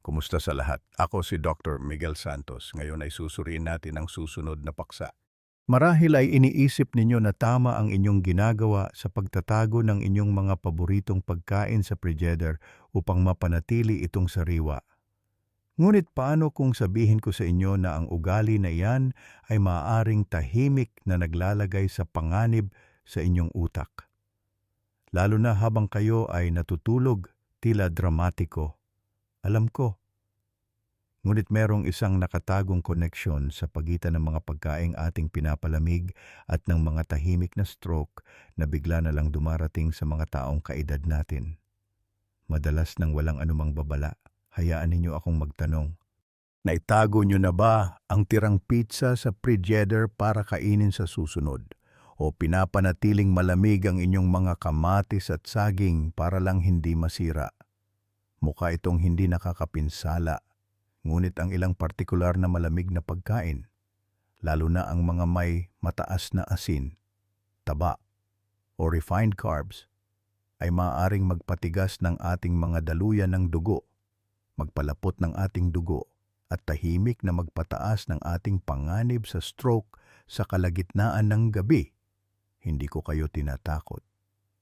Kumusta sa lahat? Ako si Dr. Miguel Santos. Ngayon ay susuriin natin ang susunod na paksa. Marahil ay iniisip ninyo na tama ang inyong ginagawa sa pagtatago ng inyong mga paboritong pagkain sa frigider upang mapanatili itong sariwa. Ngunit paano kung sabihin ko sa inyo na ang ugali na iyan ay maaaring tahimik na naglalagay sa panganib sa inyong utak? Lalo na habang kayo ay natutulog, tila dramatiko. Alam ko. Ngunit merong isang nakatagong koneksyon sa pagitan ng mga pagkaing ating pinapalamig at ng mga tahimik na stroke na bigla na lang dumarating sa mga taong kaedad natin. Madalas nang walang anumang babala, hayaan ninyo akong magtanong. Naitago nyo na ba ang tirang pizza sa frigider para kainin sa susunod? O pinapanatiling malamig ang inyong mga kamatis at saging para lang hindi masira? Mukha itong hindi nakakapinsala, ngunit ang ilang partikular na malamig na pagkain, lalo na ang mga may mataas na asin, taba, o refined carbs, ay maaaring magpatigas ng ating mga daluyan ng dugo, magpalapot ng ating dugo, at tahimik na magpataas ng ating panganib sa stroke sa kalagitnaan ng gabi. Hindi ko kayo tinatakot.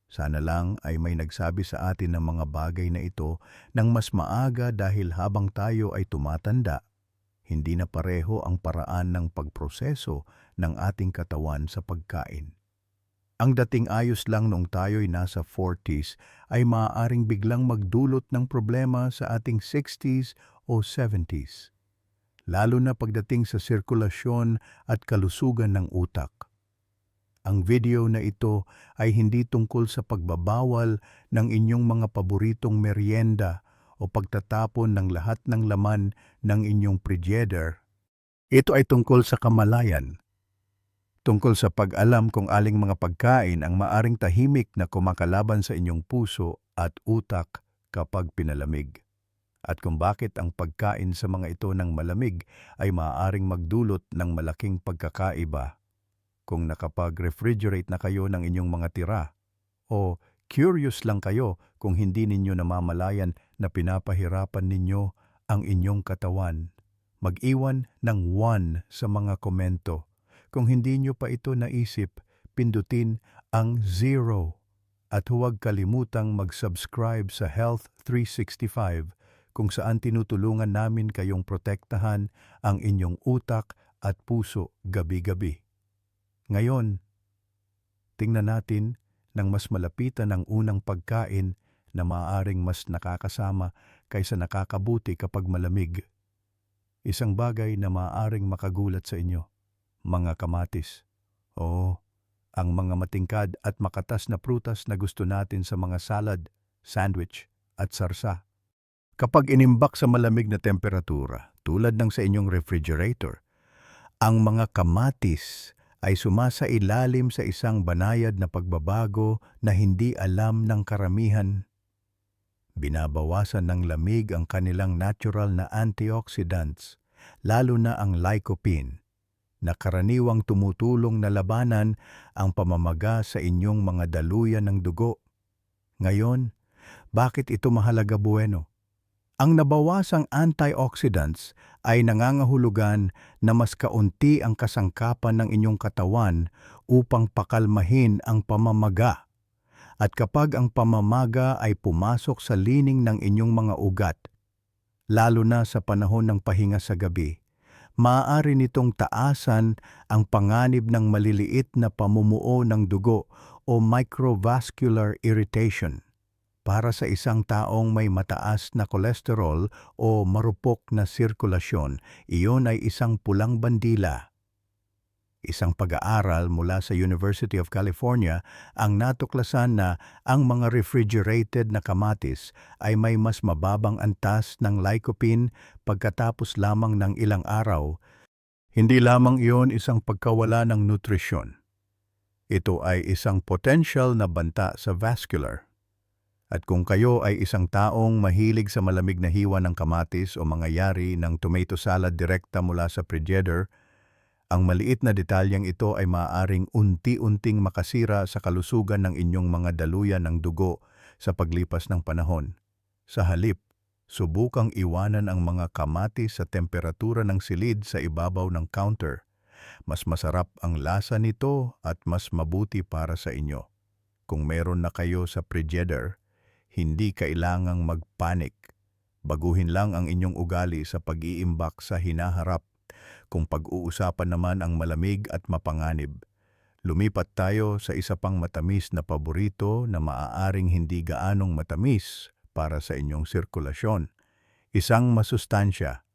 Sana lang ay may nagsabi sa atin ng mga bagay na ito ng mas maaga dahil habang tayo ay tumatanda, hindi na pareho ang paraan ng pagproseso ng ating katawan sa pagkain. Ang dating ayos lang noong tayo'y nasa 40s ay maaaring biglang magdulot ng problema sa ating 60s o 70s, lalo na pagdating sa sirkulasyon at kalusugan ng utak. Ang video na ito ay hindi tungkol sa pagbabawal ng inyong mga paboritong merienda o pagtatapon ng lahat ng laman ng inyong frigider. Ito ay tungkol sa kamalayan. Tungkol sa pag-alam kung aling mga pagkain ang maaring tahimik na kumakalaban sa inyong puso at utak kapag pinalamig. At kung bakit ang pagkain sa mga ito ng malamig ay maaaring magdulot ng malaking pagkakaiba kung nakapag-refrigerate na kayo ng inyong mga tira o curious lang kayo kung hindi ninyo namamalayan na pinapahirapan ninyo ang inyong katawan. Mag-iwan ng 1 sa mga komento. Kung hindi nyo pa ito naisip, pindutin ang 0 at huwag kalimutang mag-subscribe sa Health 365 kung saan tinutulungan namin kayong protektahan ang inyong utak at puso gabi-gabi. Ngayon, tingnan natin ng mas malapitan ang unang pagkain na maaaring mas nakakasama kaysa nakakabuti kapag malamig. Isang bagay na maaaring makagulat sa inyo, mga kamatis. Oo, ang mga matingkad at makatas na prutas na gusto natin sa mga salad, sandwich at sarsa. Kapag inimbak sa malamig na temperatura, tulad ng sa inyong refrigerator, ang mga kamatis ay sumasa ilalim sa isang banayad na pagbabago na hindi alam ng karamihan. Binabawasan ng lamig ang kanilang natural na antioxidants, lalo na ang lycopene, na karaniwang tumutulong na labanan ang pamamaga sa inyong mga daluyan ng dugo. Ngayon, bakit ito mahalaga bueno? Ang nabawasang antioxidants ay nangangahulugan na mas kaunti ang kasangkapan ng inyong katawan upang pakalmahin ang pamamaga. At kapag ang pamamaga ay pumasok sa lining ng inyong mga ugat, lalo na sa panahon ng pahinga sa gabi, maaari nitong taasan ang panganib ng maliliit na pamumuo ng dugo o microvascular irritation para sa isang taong may mataas na kolesterol o marupok na sirkulasyon, iyon ay isang pulang bandila. Isang pag-aaral mula sa University of California ang natuklasan na ang mga refrigerated na kamatis ay may mas mababang antas ng lycopene pagkatapos lamang ng ilang araw. Hindi lamang iyon isang pagkawala ng nutrisyon. Ito ay isang potential na banta sa vascular at kung kayo ay isang taong mahilig sa malamig na hiwa ng kamatis o mga yari ng tomato salad direkta mula sa frigider, ang maliit na detalyeng ito ay maaaring unti-unting makasira sa kalusugan ng inyong mga daluyan ng dugo sa paglipas ng panahon. Sa halip, Subukang iwanan ang mga kamatis sa temperatura ng silid sa ibabaw ng counter. Mas masarap ang lasa nito at mas mabuti para sa inyo. Kung meron na kayo sa Frigidaire, hindi kailangang magpanik. Baguhin lang ang inyong ugali sa pag-iimbak sa hinaharap. Kung pag-uusapan naman ang malamig at mapanganib, lumipat tayo sa isa pang matamis na paborito na maaaring hindi gaanong matamis para sa inyong sirkulasyon. Isang masustansya,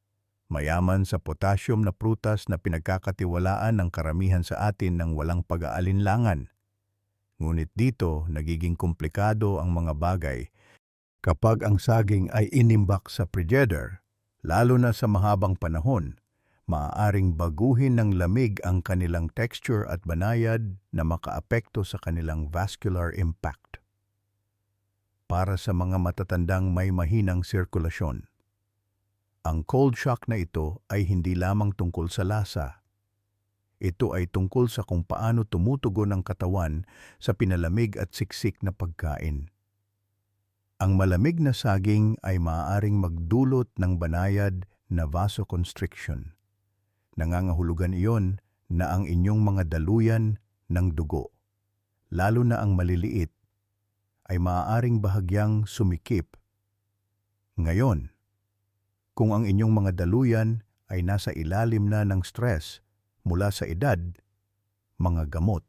mayaman sa potassium na prutas na pinagkakatiwalaan ng karamihan sa atin ng walang pag-aalinlangan. Ngunit dito, nagiging komplikado ang mga bagay kapag ang saging ay inimbak sa frigidaire, lalo na sa mahabang panahon, maaaring baguhin ng lamig ang kanilang texture at banayad na makaapekto sa kanilang vascular impact. Para sa mga matatandang may mahinang sirkulasyon, ang cold shock na ito ay hindi lamang tungkol sa lasa. Ito ay tungkol sa kung paano tumutugon ang katawan sa pinalamig at siksik na pagkain. Ang malamig na saging ay maaaring magdulot ng banayad na vasoconstriction. Nangangahulugan iyon na ang inyong mga daluyan ng dugo, lalo na ang maliliit, ay maaaring bahagyang sumikip. Ngayon, kung ang inyong mga daluyan ay nasa ilalim na ng stress mula sa edad, mga gamot,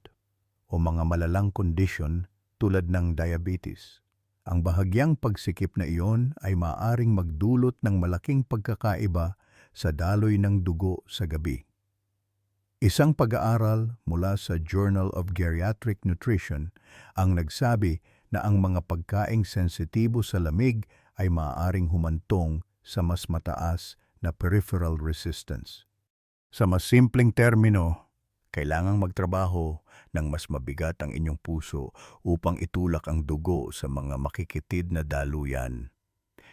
o mga malalang kondisyon tulad ng diabetes, ang bahagyang pagsikip na iyon ay maaaring magdulot ng malaking pagkakaiba sa daloy ng dugo sa gabi. Isang pag-aaral mula sa Journal of Geriatric Nutrition ang nagsabi na ang mga pagkaing sensitibo sa lamig ay maaaring humantong sa mas mataas na peripheral resistance. Sa mas simpleng termino, kailangang magtrabaho ng mas mabigat ang inyong puso upang itulak ang dugo sa mga makikitid na daluyan.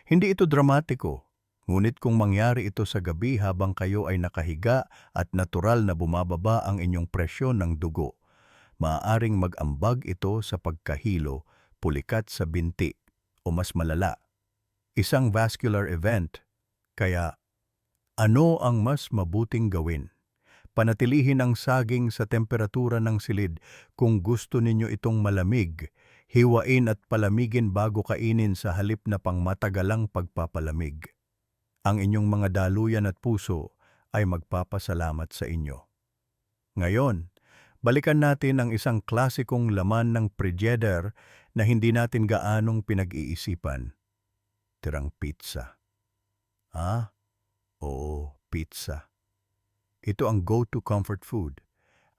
Hindi ito dramatiko, ngunit kung mangyari ito sa gabi habang kayo ay nakahiga at natural na bumababa ang inyong presyon ng dugo, maaaring mag-ambag ito sa pagkahilo, pulikat sa binti, o mas malala, isang vascular event. Kaya, ano ang mas mabuting gawin? Panatilihin ang saging sa temperatura ng silid kung gusto ninyo itong malamig, hiwain at palamigin bago kainin sa halip na pangmatagalang pagpapalamig. Ang inyong mga daluyan at puso ay magpapasalamat sa inyo. Ngayon, balikan natin ang isang klasikong laman ng Frigidaire na hindi natin gaanong pinag-iisipan. Tirang pizza. Ah, oo, pizza. Ito ang go-to comfort food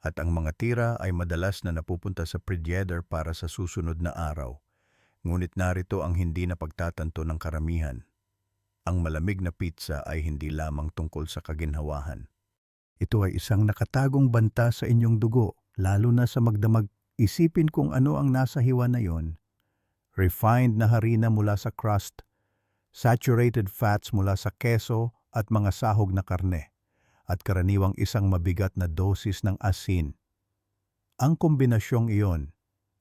at ang mga tira ay madalas na napupunta sa Frigidaire para sa susunod na araw. Ngunit narito ang hindi na pagtatanto ng karamihan. Ang malamig na pizza ay hindi lamang tungkol sa kaginhawahan. Ito ay isang nakatagong banta sa inyong dugo, lalo na sa magdamag. Isipin kung ano ang nasa hiwa na yon. Refined na harina mula sa crust, saturated fats mula sa keso at mga sahog na karne at karaniwang isang mabigat na dosis ng asin. Ang kombinasyong iyon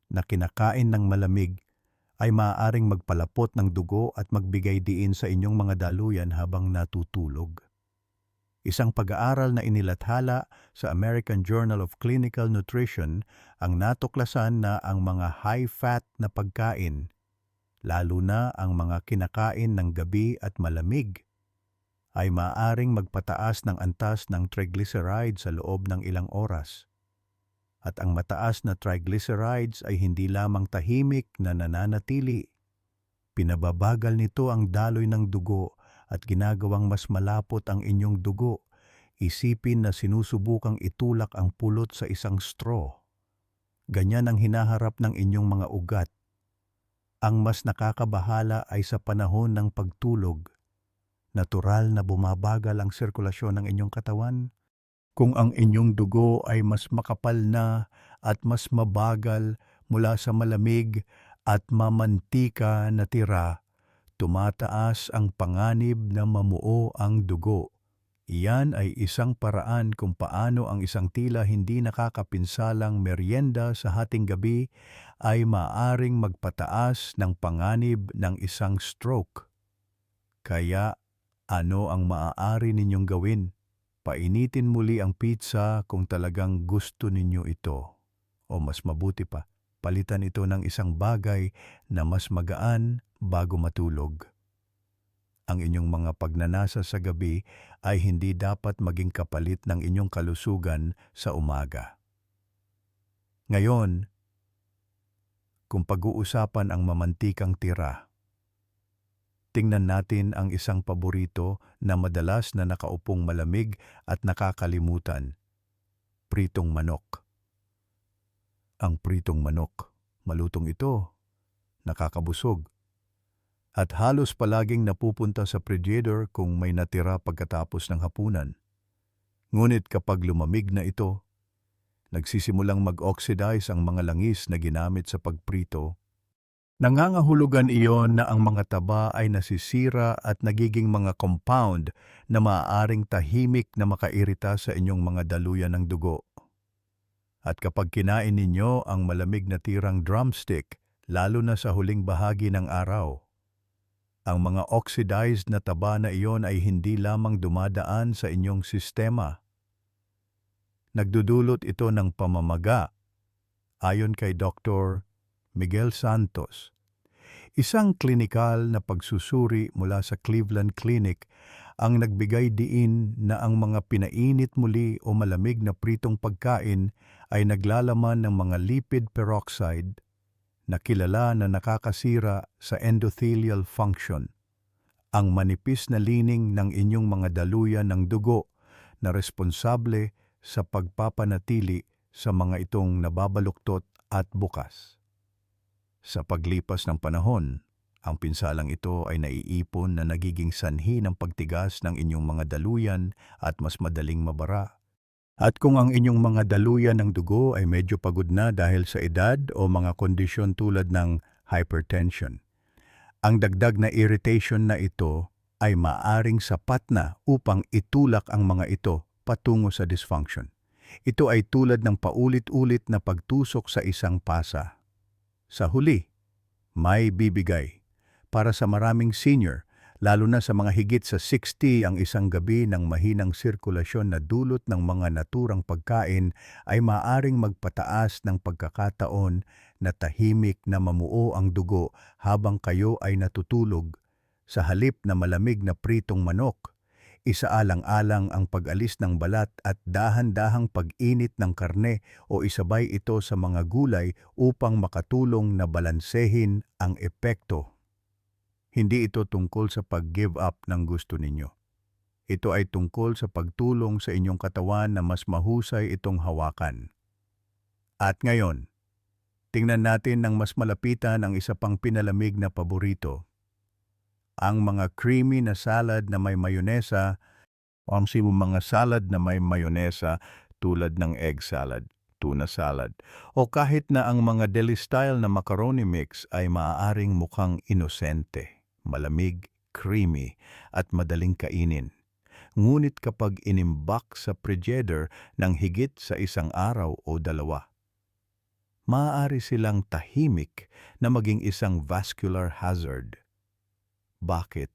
na kinakain ng malamig ay maaaring magpalapot ng dugo at magbigay diin sa inyong mga daluyan habang natutulog. Isang pag-aaral na inilathala sa American Journal of Clinical Nutrition ang natuklasan na ang mga high-fat na pagkain, lalo na ang mga kinakain ng gabi at malamig, ay maaring magpataas ng antas ng triglyceride sa loob ng ilang oras. At ang mataas na triglycerides ay hindi lamang tahimik na nananatili. Pinababagal nito ang daloy ng dugo at ginagawang mas malapot ang inyong dugo. Isipin na sinusubukang itulak ang pulot sa isang straw. Ganyan ang hinaharap ng inyong mga ugat. Ang mas nakakabahala ay sa panahon ng pagtulog natural na bumabagal ang sirkulasyon ng inyong katawan. Kung ang inyong dugo ay mas makapal na at mas mabagal mula sa malamig at mamantika na tira, tumataas ang panganib na mamuo ang dugo. Iyan ay isang paraan kung paano ang isang tila hindi nakakapinsalang merienda sa hating gabi ay maaring magpataas ng panganib ng isang stroke. Kaya ano ang maaari ninyong gawin? Painitin muli ang pizza kung talagang gusto ninyo ito. O mas mabuti pa, palitan ito ng isang bagay na mas magaan bago matulog. Ang inyong mga pagnanasa sa gabi ay hindi dapat maging kapalit ng inyong kalusugan sa umaga. Ngayon, kung pag-uusapan ang mamantikang tira, tingnan natin ang isang paborito na madalas na nakaupong malamig at nakakalimutan, pritong manok. Ang pritong manok, malutong ito, nakakabusog, at halos palaging napupunta sa predator kung may natira pagkatapos ng hapunan. Ngunit kapag lumamig na ito, nagsisimulang mag-oxidize ang mga langis na ginamit sa pagprito. Nangangahulugan iyon na ang mga taba ay nasisira at nagiging mga compound na maaaring tahimik na makairita sa inyong mga daluyan ng dugo. At kapag kinain ninyo ang malamig na tirang drumstick, lalo na sa huling bahagi ng araw, ang mga oxidized na taba na iyon ay hindi lamang dumadaan sa inyong sistema, Nagdudulot ito ng pamamaga, ayon kay Dr. Miguel Santos. Isang klinikal na pagsusuri mula sa Cleveland Clinic ang nagbigay diin na ang mga pinainit muli o malamig na pritong pagkain ay naglalaman ng mga lipid peroxide na kilala na nakakasira sa endothelial function, ang manipis na lining ng inyong mga daluyan ng dugo na responsable sa pagpapanatili sa mga itong nababaluktot at bukas. Sa paglipas ng panahon, ang pinsalang ito ay naiipon na nagiging sanhi ng pagtigas ng inyong mga daluyan at mas madaling mabara. At kung ang inyong mga daluyan ng dugo ay medyo pagod na dahil sa edad o mga kondisyon tulad ng hypertension, ang dagdag na irritation na ito ay maaring sapat na upang itulak ang mga ito patungo sa dysfunction. Ito ay tulad ng paulit-ulit na pagtusok sa isang pasa. Sa huli, may bibigay. Para sa maraming senior, lalo na sa mga higit sa 60 ang isang gabi ng mahinang sirkulasyon na dulot ng mga naturang pagkain ay maaring magpataas ng pagkakataon na tahimik na mamuo ang dugo habang kayo ay natutulog sa halip na malamig na pritong manok isaalang-alang ang pag-alis ng balat at dahan-dahang pag-init ng karne o isabay ito sa mga gulay upang makatulong na balansehin ang epekto. Hindi ito tungkol sa pag-give up ng gusto ninyo. Ito ay tungkol sa pagtulong sa inyong katawan na mas mahusay itong hawakan. At ngayon, tingnan natin ng mas malapitan ang isa pang pinalamig na paborito, ang mga creamy na salad na may mayonesa o ang sibo mga salad na may mayonesa tulad ng egg salad, tuna salad, o kahit na ang mga deli-style na macaroni mix ay maaaring mukhang inosente, malamig, creamy, at madaling kainin. Ngunit kapag inimbak sa prejeeder ng higit sa isang araw o dalawa, maaari silang tahimik na maging isang vascular hazard. Bakit?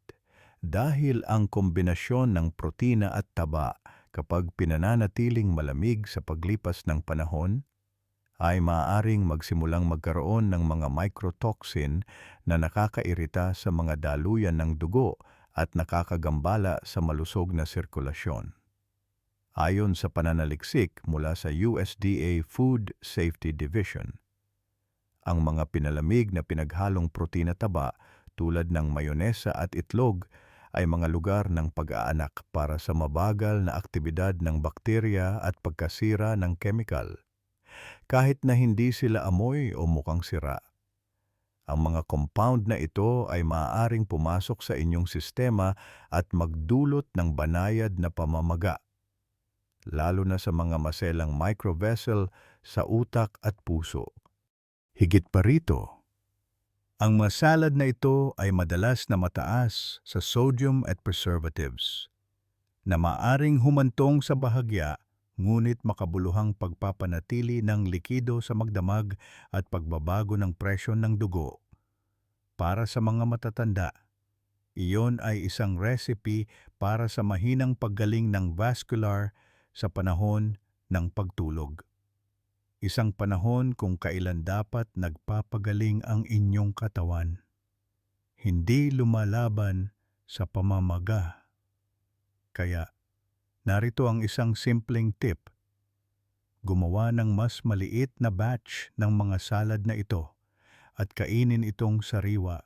Dahil ang kombinasyon ng protina at taba kapag pinananatiling malamig sa paglipas ng panahon ay maaaring magsimulang magkaroon ng mga microtoxin na nakakairita sa mga daluyan ng dugo at nakakagambala sa malusog na sirkulasyon. Ayon sa pananaliksik mula sa USDA Food Safety Division, ang mga pinalamig na pinaghalong protina taba tulad ng mayonesa at itlog ay mga lugar ng pag-aanak para sa mabagal na aktibidad ng bakterya at pagkasira ng kemikal. Kahit na hindi sila amoy o mukhang sira. Ang mga compound na ito ay maaaring pumasok sa inyong sistema at magdulot ng banayad na pamamaga, lalo na sa mga maselang microvessel sa utak at puso. Higit pa rito, ang masalad na ito ay madalas na mataas sa sodium at preservatives na maaring humantong sa bahagya ngunit makabuluhang pagpapanatili ng likido sa magdamag at pagbabago ng presyon ng dugo. Para sa mga matatanda, Iyon ay isang recipe para sa mahinang paggaling ng vascular sa panahon ng pagtulog. Isang panahon kung kailan dapat nagpapagaling ang inyong katawan. Hindi lumalaban sa pamamaga. Kaya, narito ang isang simpleng tip. Gumawa ng mas maliit na batch ng mga salad na ito at kainin itong sariwa.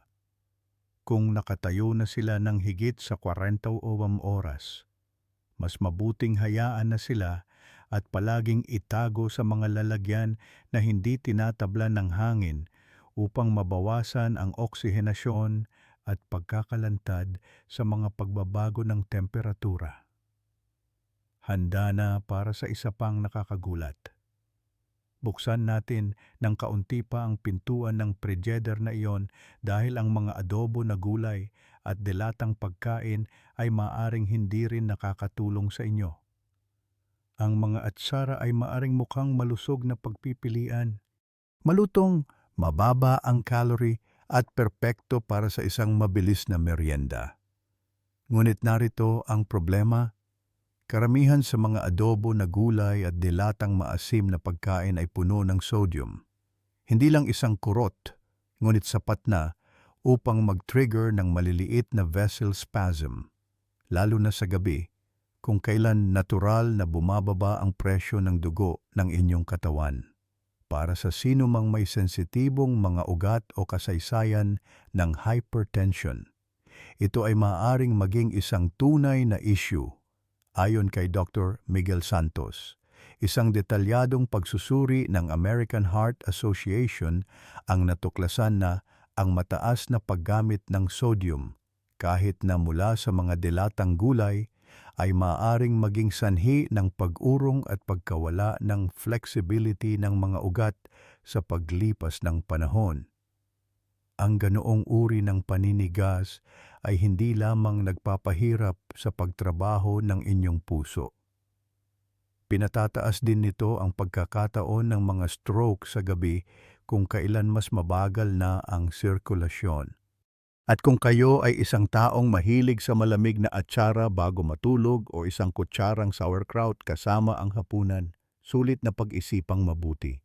Kung nakatayo na sila ng higit sa 40 oras, mas mabuting hayaan na sila at palaging itago sa mga lalagyan na hindi tinatablan ng hangin upang mabawasan ang oksihenasyon at pagkakalantad sa mga pagbabago ng temperatura. Handa na para sa isa pang nakakagulat. Buksan natin ng kaunti pa ang pintuan ng prejedder na iyon dahil ang mga adobo na gulay at delatang pagkain ay maaring hindi rin nakakatulong sa inyo. Ang mga atsara ay maaring mukhang malusog na pagpipilian. Malutong, mababa ang calorie at perpekto para sa isang mabilis na merienda. Ngunit narito ang problema. Karamihan sa mga adobo na gulay at dilatang maasim na pagkain ay puno ng sodium. Hindi lang isang kurot, ngunit sapat na upang mag-trigger ng maliliit na vessel spasm, lalo na sa gabi, kung kailan natural na bumababa ang presyo ng dugo ng inyong katawan. Para sa sino mang may sensitibong mga ugat o kasaysayan ng hypertension, ito ay maaaring maging isang tunay na issue ayon kay Dr. Miguel Santos. Isang detalyadong pagsusuri ng American Heart Association ang natuklasan na ang mataas na paggamit ng sodium kahit na mula sa mga dilatang gulay ay maaaring maging sanhi ng pag-urong at pagkawala ng flexibility ng mga ugat sa paglipas ng panahon. Ang ganoong uri ng paninigas ay hindi lamang nagpapahirap sa pagtrabaho ng inyong puso. Pinatataas din nito ang pagkakataon ng mga stroke sa gabi kung kailan mas mabagal na ang sirkulasyon. At kung kayo ay isang taong mahilig sa malamig na atsara bago matulog o isang kutsarang sauerkraut kasama ang hapunan, sulit na pag-isipang mabuti.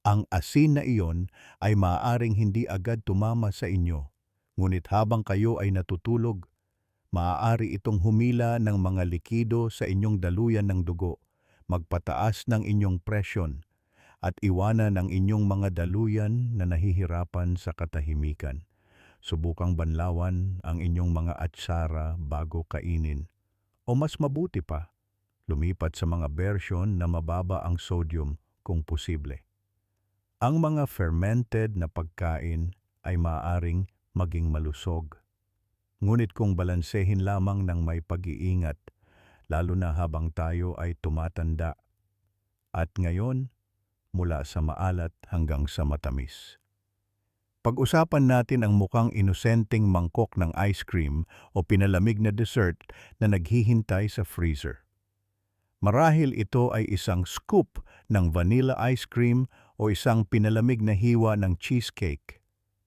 Ang asin na iyon ay maaaring hindi agad tumama sa inyo Ngunit habang kayo ay natutulog, maaari itong humila ng mga likido sa inyong daluyan ng dugo, magpataas ng inyong presyon, at iwanan ang inyong mga daluyan na nahihirapan sa katahimikan. Subukang banlawan ang inyong mga atsara bago kainin. O mas mabuti pa, lumipat sa mga bersyon na mababa ang sodium kung posible. Ang mga fermented na pagkain ay maaring maging malusog. Ngunit kung balansehin lamang ng may pag-iingat, lalo na habang tayo ay tumatanda, at ngayon mula sa maalat hanggang sa matamis. Pag-usapan natin ang mukhang inosenteng mangkok ng ice cream o pinalamig na dessert na naghihintay sa freezer. Marahil ito ay isang scoop ng vanilla ice cream o isang pinalamig na hiwa ng cheesecake.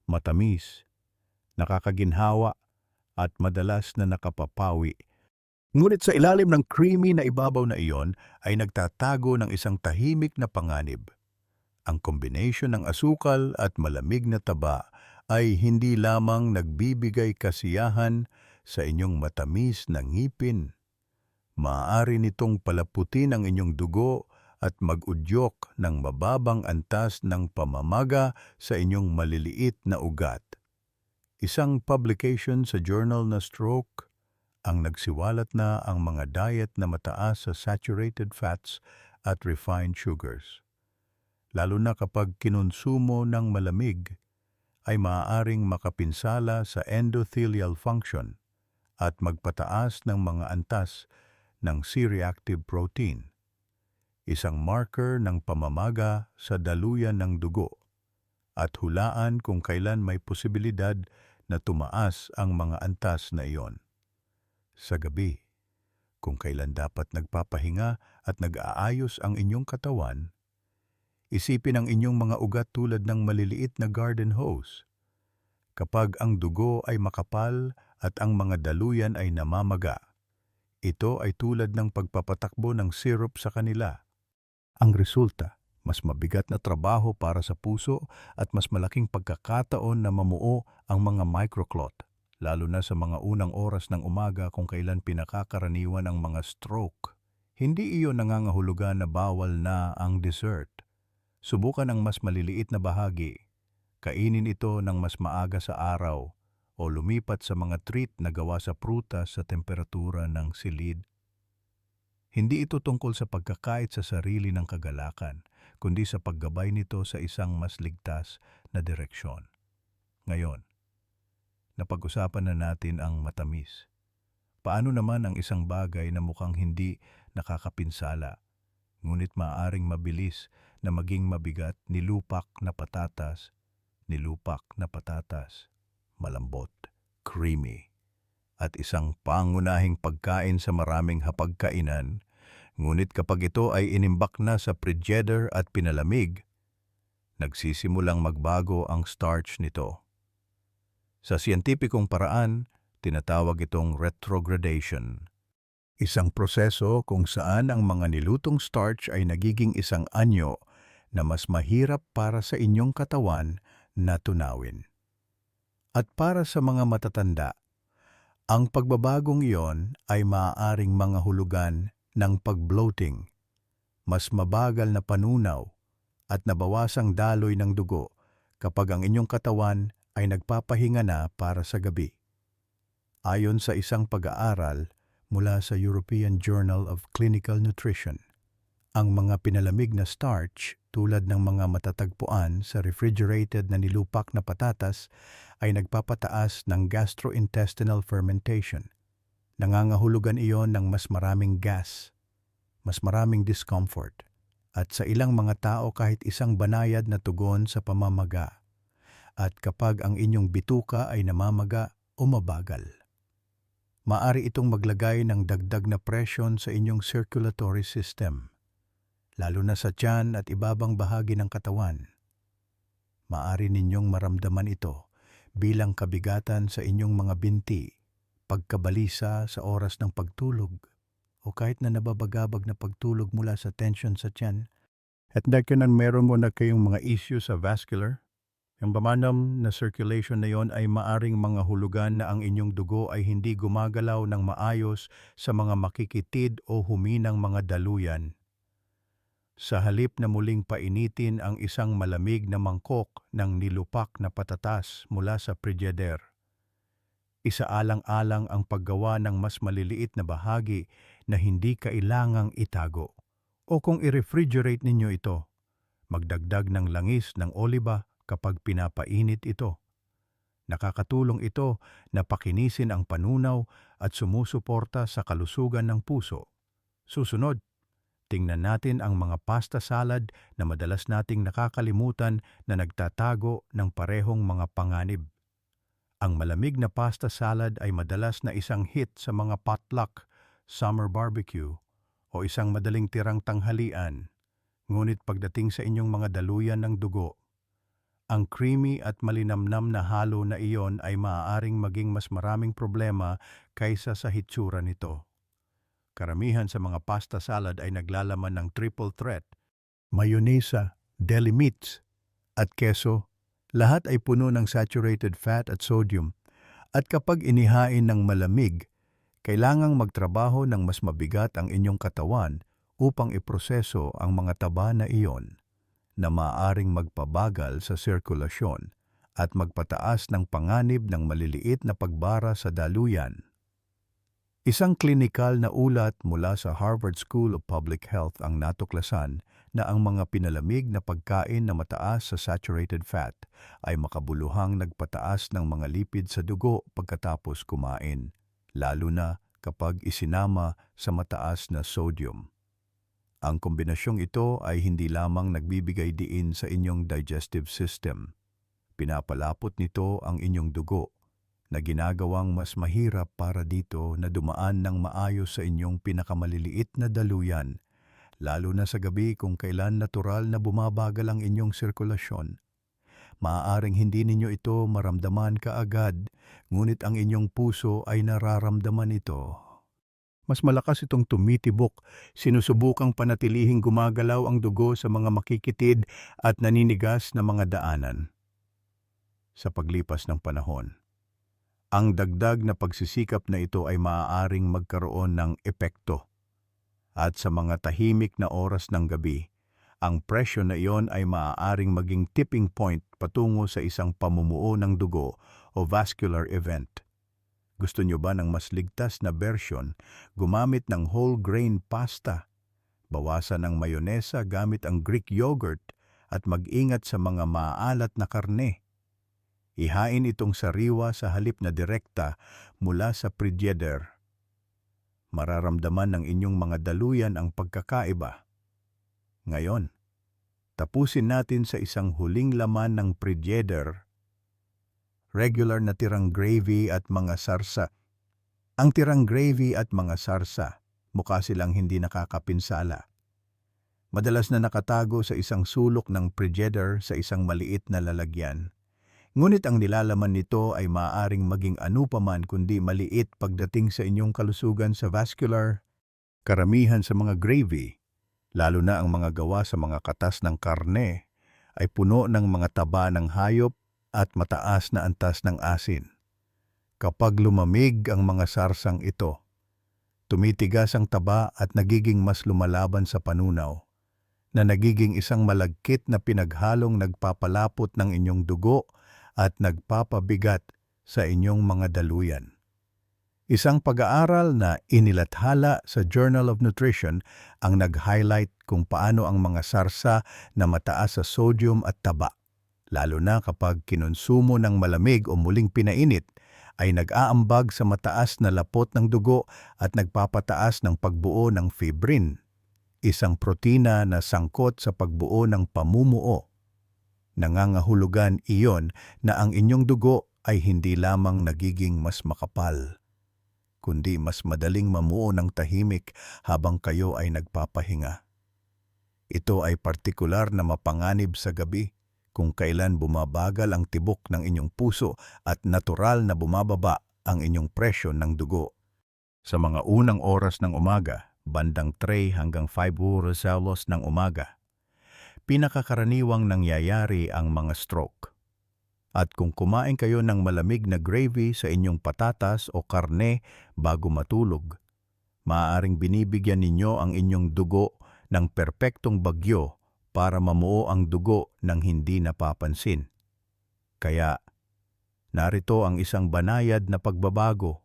Matamis, nakakaginhawa at madalas na nakapapawi. Ngunit sa ilalim ng creamy na ibabaw na iyon ay nagtatago ng isang tahimik na panganib. Ang kombinasyon ng asukal at malamig na taba ay hindi lamang nagbibigay kasiyahan sa inyong matamis na ngipin. Maaari nitong palaputin ang inyong dugo at mag-udyok ng mababang antas ng pamamaga sa inyong maliliit na ugat. Isang publication sa journal na Stroke ang nagsiwalat na ang mga diet na mataas sa saturated fats at refined sugars. Lalo na kapag kinonsumo ng malamig, ay maaaring makapinsala sa endothelial function at magpataas ng mga antas ng C-reactive protein, isang marker ng pamamaga sa daluyan ng dugo at hulaan kung kailan may posibilidad na tumaas ang mga antas na iyon. Sa gabi, kung kailan dapat nagpapahinga at nag-aayos ang inyong katawan, isipin ang inyong mga ugat tulad ng maliliit na garden hose. Kapag ang dugo ay makapal at ang mga daluyan ay namamaga. Ito ay tulad ng pagpapatakbo ng syrup sa kanila. Ang resulta, mas mabigat na trabaho para sa puso at mas malaking pagkakataon na mamuo ang mga microclot, lalo na sa mga unang oras ng umaga kung kailan pinakakaraniwan ang mga stroke. Hindi iyon nangangahulugan na bawal na ang dessert. Subukan ang mas maliliit na bahagi. Kainin ito ng mas maaga sa araw o lumipat sa mga treat na gawa sa prutas sa temperatura ng silid. Hindi ito tungkol sa pagkakait sa sarili ng kagalakan, kundi sa paggabay nito sa isang mas ligtas na direksyon. Ngayon, napag-usapan na natin ang matamis. Paano naman ang isang bagay na mukhang hindi nakakapinsala, ngunit maaaring mabilis na maging mabigat nilupak na patatas, nilupak na patatas, malambot, creamy, at isang pangunahing pagkain sa maraming hapagkainan, ngunit kapag ito ay inimbak na sa frigidaire at pinalamig, nagsisimulang magbago ang starch nito. Sa siyentipikong paraan, tinatawag itong retrogradation. Isang proseso kung saan ang mga nilutong starch ay nagiging isang anyo na mas mahirap para sa inyong katawan na tunawin. At para sa mga matatanda, ang pagbabagong iyon ay maaaring mga hulugan ng pag-bloating, mas mabagal na panunaw at nabawasang daloy ng dugo kapag ang inyong katawan ay nagpapahinga na para sa gabi. Ayon sa isang pag-aaral mula sa European Journal of Clinical Nutrition, ang mga pinalamig na starch tulad ng mga matatagpuan sa refrigerated na nilupak na patatas ay nagpapataas ng gastrointestinal fermentation. Nangangahulugan iyon ng mas maraming gas, mas maraming discomfort, at sa ilang mga tao kahit isang banayad na tugon sa pamamaga. At kapag ang inyong bituka ay namamaga o mabagal. Maari itong maglagay ng dagdag na presyon sa inyong circulatory system lalo na sa tiyan at ibabang bahagi ng katawan. Maari ninyong maramdaman ito bilang kabigatan sa inyong mga binti, pagkabalisa sa oras ng pagtulog, o kahit na nababagabag na pagtulog mula sa tension sa tiyan. At dahil meron mo na kayong mga issue sa vascular, yung bamanam na circulation na yon ay maaring mga hulugan na ang inyong dugo ay hindi gumagalaw ng maayos sa mga makikitid o huminang mga daluyan sa halip na muling painitin ang isang malamig na mangkok ng nilupak na patatas mula sa frigidaire. Isaalang-alang ang paggawa ng mas maliliit na bahagi na hindi kailangang itago. O kung i-refrigerate ninyo ito, magdagdag ng langis ng oliba kapag pinapainit ito. Nakakatulong ito na pakinisin ang panunaw at sumusuporta sa kalusugan ng puso. Susunod, Tingnan natin ang mga pasta salad na madalas nating nakakalimutan na nagtatago ng parehong mga panganib. Ang malamig na pasta salad ay madalas na isang hit sa mga potluck, summer barbecue, o isang madaling tirang tanghalian. Ngunit pagdating sa inyong mga daluyan ng dugo, ang creamy at malinamnam na halo na iyon ay maaaring maging mas maraming problema kaysa sa hitsura nito. Karamihan sa mga pasta salad ay naglalaman ng triple threat. Mayonesa, deli meats, at keso, lahat ay puno ng saturated fat at sodium. At kapag inihain ng malamig, kailangang magtrabaho ng mas mabigat ang inyong katawan upang iproseso ang mga taba na iyon na maaring magpabagal sa sirkulasyon at magpataas ng panganib ng maliliit na pagbara sa daluyan. Isang klinikal na ulat mula sa Harvard School of Public Health ang natuklasan na ang mga pinalamig na pagkain na mataas sa saturated fat ay makabuluhang nagpataas ng mga lipid sa dugo pagkatapos kumain, lalo na kapag isinama sa mataas na sodium. Ang kombinasyong ito ay hindi lamang nagbibigay diin sa inyong digestive system. Pinapalapot nito ang inyong dugo na ginagawang mas mahirap para dito na dumaan ng maayos sa inyong pinakamaliliit na daluyan, lalo na sa gabi kung kailan natural na bumabagal ang inyong sirkulasyon. Maaaring hindi ninyo ito maramdaman kaagad ngunit ang inyong puso ay nararamdaman ito. Mas malakas itong tumitibok, sinusubukang panatilihing gumagalaw ang dugo sa mga makikitid at naninigas na mga daanan. Sa paglipas ng panahon, ang dagdag na pagsisikap na ito ay maaaring magkaroon ng epekto. At sa mga tahimik na oras ng gabi, ang presyo na iyon ay maaaring maging tipping point patungo sa isang pamumuo ng dugo o vascular event. Gusto nyo ba ng mas ligtas na version, gumamit ng whole grain pasta? Bawasan ang mayonesa gamit ang Greek yogurt at mag-ingat sa mga maalat na karne. Ihain itong sariwa sa halip na direkta mula sa frigidaire. Mararamdaman ng inyong mga daluyan ang pagkakaiba. Ngayon, tapusin natin sa isang huling laman ng frigidaire. Regular na tirang gravy at mga sarsa. Ang tirang gravy at mga sarsa, mukha silang hindi nakakapinsala. Madalas na nakatago sa isang sulok ng frigidaire sa isang maliit na lalagyan. Ngunit ang nilalaman nito ay maaaring maging ano paman kundi maliit pagdating sa inyong kalusugan sa vascular. Karamihan sa mga gravy, lalo na ang mga gawa sa mga katas ng karne, ay puno ng mga taba ng hayop at mataas na antas ng asin. Kapag lumamig ang mga sarsang ito, tumitigas ang taba at nagiging mas lumalaban sa panunaw, na nagiging isang malagkit na pinaghalong nagpapalapot ng inyong dugo at nagpapabigat sa inyong mga daluyan. Isang pag-aaral na inilathala sa Journal of Nutrition ang nag-highlight kung paano ang mga sarsa na mataas sa sodium at taba, lalo na kapag kinonsumo ng malamig o muling pinainit, ay nag-aambag sa mataas na lapot ng dugo at nagpapataas ng pagbuo ng fibrin, isang protina na sangkot sa pagbuo ng pamumuo nangangahulugan iyon na ang inyong dugo ay hindi lamang nagiging mas makapal, kundi mas madaling mamuo ng tahimik habang kayo ay nagpapahinga. Ito ay partikular na mapanganib sa gabi kung kailan bumabagal ang tibok ng inyong puso at natural na bumababa ang inyong presyo ng dugo. Sa mga unang oras ng umaga, bandang 3 hanggang 5 oras ng umaga, pinakakaraniwang nangyayari ang mga stroke. At kung kumain kayo ng malamig na gravy sa inyong patatas o karne bago matulog, maaaring binibigyan ninyo ang inyong dugo ng perpektong bagyo para mamuo ang dugo ng hindi napapansin. Kaya, narito ang isang banayad na pagbabago.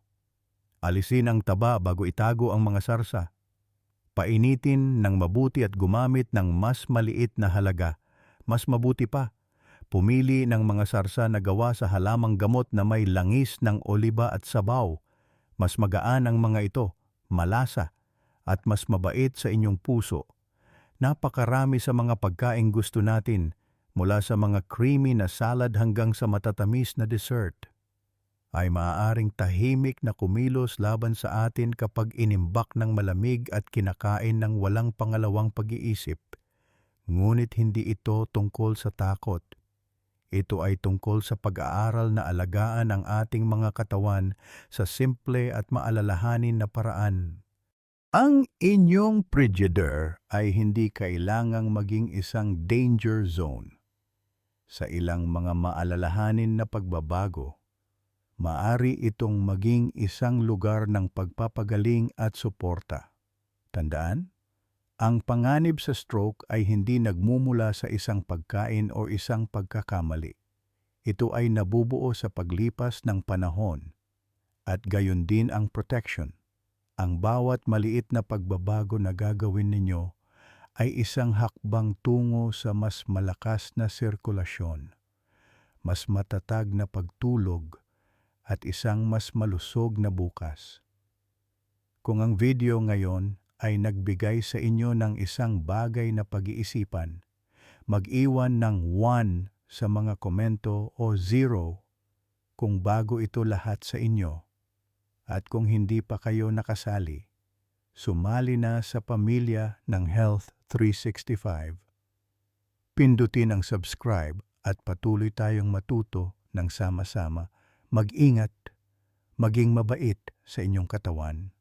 Alisin ang taba bago itago ang mga sarsa painitin ng mabuti at gumamit ng mas maliit na halaga. Mas mabuti pa, pumili ng mga sarsa na gawa sa halamang gamot na may langis ng oliba at sabaw. Mas magaan ang mga ito, malasa, at mas mabait sa inyong puso. Napakarami sa mga pagkain gusto natin, mula sa mga creamy na salad hanggang sa matatamis na dessert ay maaaring tahimik na kumilos laban sa atin kapag inimbak ng malamig at kinakain ng walang pangalawang pag-iisip. Ngunit hindi ito tungkol sa takot. Ito ay tungkol sa pag-aaral na alagaan ang ating mga katawan sa simple at maalalahanin na paraan. Ang inyong frigidaire ay hindi kailangang maging isang danger zone. Sa ilang mga maalalahanin na pagbabago, maari itong maging isang lugar ng pagpapagaling at suporta. Tandaan, ang panganib sa stroke ay hindi nagmumula sa isang pagkain o isang pagkakamali. Ito ay nabubuo sa paglipas ng panahon at gayon din ang protection. Ang bawat maliit na pagbabago na gagawin ninyo ay isang hakbang tungo sa mas malakas na sirkulasyon, mas matatag na pagtulog, at isang mas malusog na bukas. Kung ang video ngayon ay nagbigay sa inyo ng isang bagay na pag-iisipan, mag-iwan ng 1 sa mga komento o 0 kung bago ito lahat sa inyo. At kung hindi pa kayo nakasali, sumali na sa pamilya ng Health 365. Pindutin ang subscribe at patuloy tayong matuto ng sama-sama Mag-ingat, maging mabait sa inyong katawan.